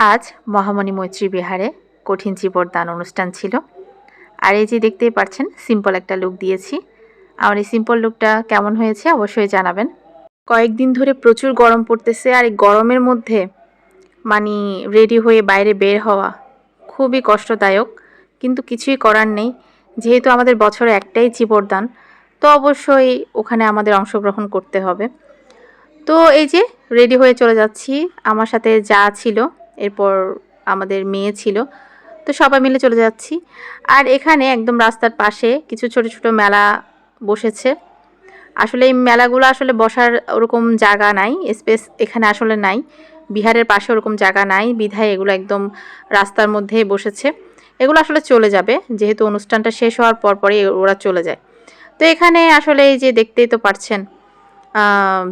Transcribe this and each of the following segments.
আজ মহামণি মৈত্রী বিহারে কঠিন চিবরদান অনুষ্ঠান ছিল। আর এই যে দেখতেই পাচ্ছেন সিম্পল একটা লুক দিয়েছি। আমার এই সিম্পল লুকটা কেমন হয়েছে অবশ্যই জানাবেন। কয়েকদিন ধরে প্রচুর গরম পড়তেছে আর এই গরমের মধ্যে মানে রেডি হয়ে বাইরে বের হওয়া খুবই কষ্টদায়ক। কিন্তু কিছুই করার নেই। যেহেতু আমাদের বছরে একটাই চিবরদান তো অবশ্যই ওখানে আমাদের অংশগ্রহণ করতে হবে। তো এই যে রেডি হয়ে চলে যাচ্ছি। আমার সাথে যা ছিল এরপর আমাদের মেয়ে ছিল। তো সবাই মিলে চলে যাচ্ছি। আর এখানে একদম রাস্তার পাশে কিছু ছোট ছোট মেলা বসেছে। আসলে এই মেলাগুলো আসলে বসার ওরকম জায়গা নাই, স্পেস এখানে আসলে নাই। বিহারের পাশে ওরকম জায়গা নাই, বিধায় এগুলো একদম রাস্তার মধ্যে বসেছে। এগুলো আসলে চলে যাবে, যেহেতু অনুষ্ঠানটা শেষ হওয়ার পর পরে ওরা চলে যায়। তো এখানে আসলে এই যে দেখতেই তো পারছেন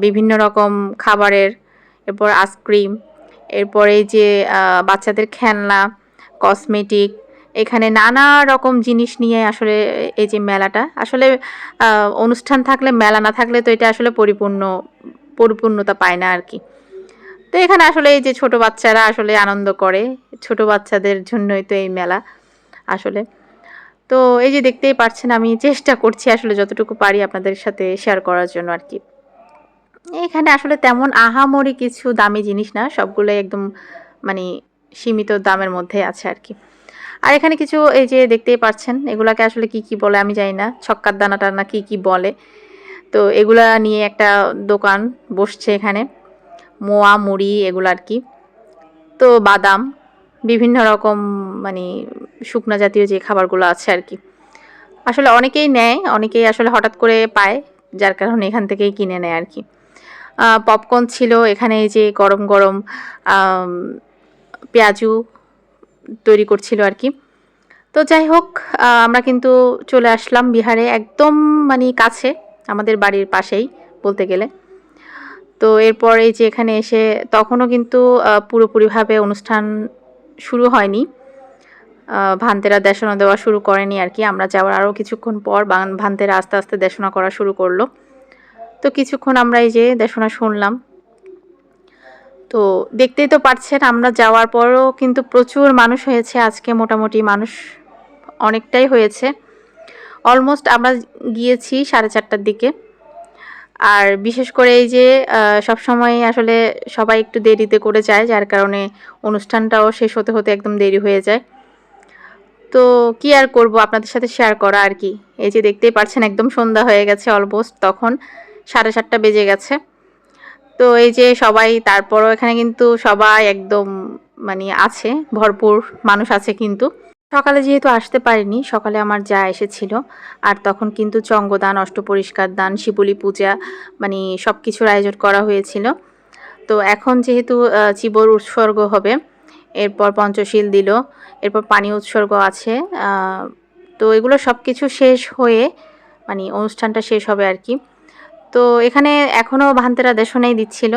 বিভিন্ন রকম খাবারের, এরপর আইসক্রিম এরপরে যে বাচ্চাদের খেলনা কসমেটিক এখানে নানা রকম জিনিস নিয়ে আসলে এই যে মেলাটা। আসলে অনুষ্ঠান থাকলে, মেলা না থাকলে তো এটা আসলে পরিপূর্ণ, পরিপূর্ণতা পায় না আর কি। তো এখানে আসলে এই যে ছোট বাচ্চারা আসলে আনন্দ করে, ছোট বাচ্চাদের জন্যই তো এই মেলা আসলে। তো এই যে দেখতেই পারছেন, আমি চেষ্টা করছি আসলে যতটুকু পারি আপনাদের সাথে শেয়ার করার জন্য আর কি। এখানে আসলে তেমন আহামরি কিছু দামি জিনিস না সবগুলো একদম মানে সীমিত দামের মধ্যে আছে আর কি। আর এখানে কিছু এই যে দেখতেই পাচ্ছেন, এগুলাকে আসলে কি কি বলে আমি জানি না, ছক্কার দানাটা না কি কি বলে। তো এগুলা নিয়ে একটা দোকান বসছে এখানে, মোয়া, মুড়ি এগুলো আর কি। তো বাদাম, বিভিন্ন রকম মানে শুকনা জাতীয় যে খাবারগুলো আছে আর কি। আসলে অনেকেই নেয়, অনেকেই আসলে হঠাৎ করে পায়, যার কারণে এখান থেকেই কিনে নেয় আর কি। পপকর্ন ছিল, এখানে যে গরম গরম পেঁয়াজু তৈরি করছিল আর কি। তো যাই হোক আমরা কিন্তু চলে আসলাম বিহারে একদম মানে কাছে, আমাদের বাড়ির পাশেই বলতে গেলে। তো এরপর এই যে এখানে এসে তখনও কিন্তু পুরোপুরিভাবে অনুষ্ঠান শুরু হয়নি। ভান্তেরা দেশনা দেওয়া শুরু করেনি আর কি, আমরা যাওয়ার আরও কিছুক্ষণ পর ভান্তেরা আস্তে আস্তে দেশনা করা শুরু করল। তো কিছুক্ষণ আমরা এই যে দেশনা শুনলাম। তো দেখতেই তো পারছেন, আমরা যাওয়ার পরও কিন্তু প্রচুর মানুষ হয়েছে, আজকে মোটামুটি মানুষ অনেকটাই হয়েছে। অলমোস্ট আমরা গিয়েছি সাড়ে চারটার দিকে। আর বিশেষ করে এই যে সব সময় আসলে সবাই একটু দেরিতে করে যায়, যার কারণে অনুষ্ঠানটাও শেষ হতে হতে একদম দেরি হয়ে যায়। তো কি আর করব, আপনাদের সাথে শেয়ার করা আর কি। এই যে দেখতেই পারছেন, একদম সন্ধ্যা হয়ে গেছে অলমোস্ট তখন সাড়ে সাতটা বেজে গেছে। তো এই যে সবাই, তারপরও এখানে কিন্তু সবাই একদম মানে আছে, ভরপুর মানুষ আছে কিন্তু। সকালে যেহেতু আসতে পারিনি, সকালে আমার যা এসেছিল, আর তখন কিন্তু চঙ্গদান, অষ্টপরিষ্কার দান, শিবলি পূজা মানে সব কিছুর আয়োজন করা হয়েছিল। তো এখন যেহেতু চিবর উৎসর্গ হবে, এরপর পঞ্চশীল দিল, এরপর পানি উৎসর্গ আছে তো এগুলো সব কিছু শেষ হয়ে মানে অনুষ্ঠানটা শেষ হবে আর কি। তো এখানে এখনও ভান্তেরা দেশনাই দিচ্ছিল।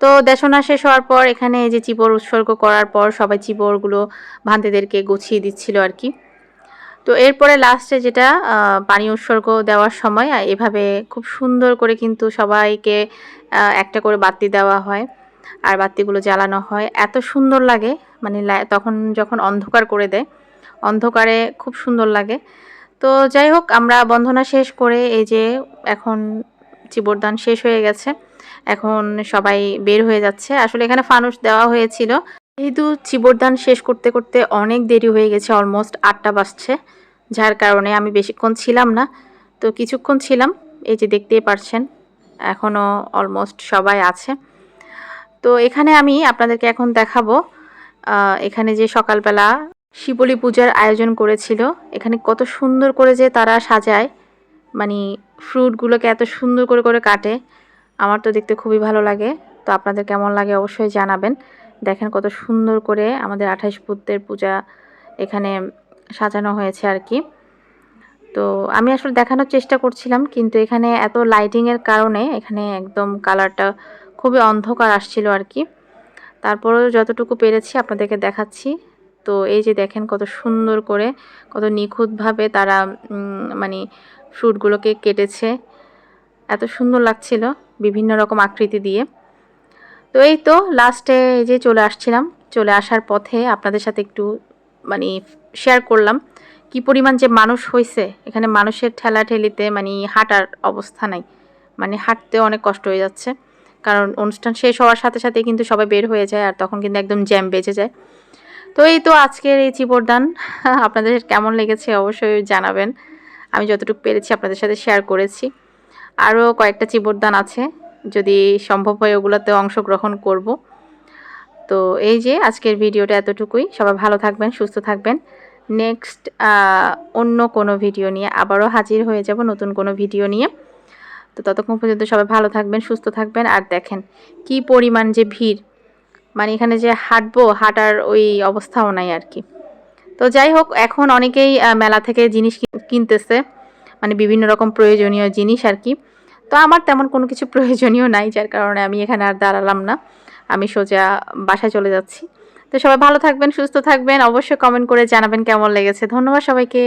তো দেশনা শেষ হওয়ার পর এখানে যে চিবর উৎসর্গ করার পর সবাই চিবরগুলো ভান্তেদেরকে গুছিয়ে দিচ্ছিল আর কি। তো এরপরে লাস্টে যেটা পানি উৎসর্গ দেওয়ার সময় এভাবে খুব সুন্দর করে কিন্তু সবাইকে একটা করে বাতি দেওয়া হয় আর বাতিগুলো জ্বালানো হয়। এত সুন্দর লাগে মানে তখন যখন অন্ধকার করে দেয়, অন্ধকারে খুব সুন্দর লাগে। তো যাই হোক, আমরা বন্ধনা শেষ করে এই যে এখন চিবরদান শেষ হয়ে গেছে, এখন সবাই বের হয়ে যাচ্ছে। আসলে এখানে ফানুস দেওয়া হয়েছিল। যেহেতু চিবরদান শেষ করতে করতে অনেক দেরি হয়ে গেছে অলমোস্ট আটটা বাজছে, যার কারণে আমি বেশিক্ষণ ছিলাম না। তো কিছুক্ষণ ছিলাম, এই যে দেখতেই পারছেন এখনও অলমোস্ট সবাই আছে। তো এখানে আমি আপনাদেরকে এখন দেখাবো এখানে যে সকালবেলা শিবলী পূজার আয়োজন করেছিল, এখানে কত সুন্দর করে যে তারা সাজায় মানে ফ্রুটগুলোকে এত সুন্দর করে করে কাটে। আমার তো দেখতে খুবই ভালো লাগে। তো আপনাদের কেমন লাগে অবশ্যই জানাবেন। দেখেন কত সুন্দর করে আমাদের আঠাইশ বুদ্ধের পূজা এখানে সাজানো হয়েছে আর কি। তো আমি আসলে দেখানোর চেষ্টা করছিলাম, কিন্তু এখানে এত লাইটিংয়ের কারণে এখানে একদম কালারটা খুবই অন্ধকার আসছিল আর কি। তারপরেও যতটুকু পেরেছি আপনাদেরকে দেখাচ্ছি। তো এই যে দেখেন কত সুন্দর করে, কত নিখুঁতভাবে তারা মানে ফ্রুটগুলোকে কেটেছে। এত সুন্দর লাগছিল বিভিন্ন রকম আকৃতি দিয়ে। তো এই তো লাস্টে যে চলে আসছিলাম, চলে আসার পথে আপনাদের সাথে একটু মানে শেয়ার করলাম কি পরিমাণ যে মানুষ হয়েছে এখানে মানুষের ঠেলাঠেলিতে মানে হাঁটার অবস্থা নাই। মানে হাঁটতে অনেক কষ্ট হয়ে যাচ্ছে। কারণ অনুষ্ঠান শেষ হওয়ার সাথে সাথে কিন্তু সবাই বের হয়ে যায় আর তখন কিন্তু একদম জ্যাম বেজে যায়। তো এই তো আজকের এই চিবরদান আপনাদের কেমন লেগেছে অবশ্যই জানাবেন। আমি যতটুকু পেরেছি আপনাদের সাথে শেয়ার করেছি। আরও কয়েকটা চিবরদান আছে, যদি সম্ভব হয় ওগুলোতে অংশগ্রহণ করব। তো এই যে আজকের ভিডিওটা এতটুকুই। সবাই ভালো থাকবেন, সুস্থ থাকবেন। নেক্সট অন্য কোনো ভিডিও নিয়ে আবারও হাজির হয়ে যাব নতুন কোনো ভিডিও নিয়ে। তো ততক্ষণ পর্যন্ত সবাই ভালো থাকবেন, সুস্থ থাকবেন। আর দেখেন, কি পরিমাণ যে ভিড়। মানে এখানে যে হাঁটবো, হাঁটার ওই অবস্থাও নাই আর কি। তো যাই হোক, এখন অনেকেই মেলা থেকে জিনিস কিনতেছে মানে বিভিন্ন রকম প্রয়োজনীয় জিনিস আর কি। তো আমার তেমন কোনো কিছু প্রয়োজনীয় নাই, যার কারণে আমি এখানে আর দাঁড়ালাম না। আমি সোজা বাসায় চলে যাচ্ছি। তো সবাই ভালো থাকবেন, সুস্থ থাকবেন, অবশ্যই কমেন্ট করে জানাবেন কেমন লেগেছে। ধন্যবাদ সবাইকে।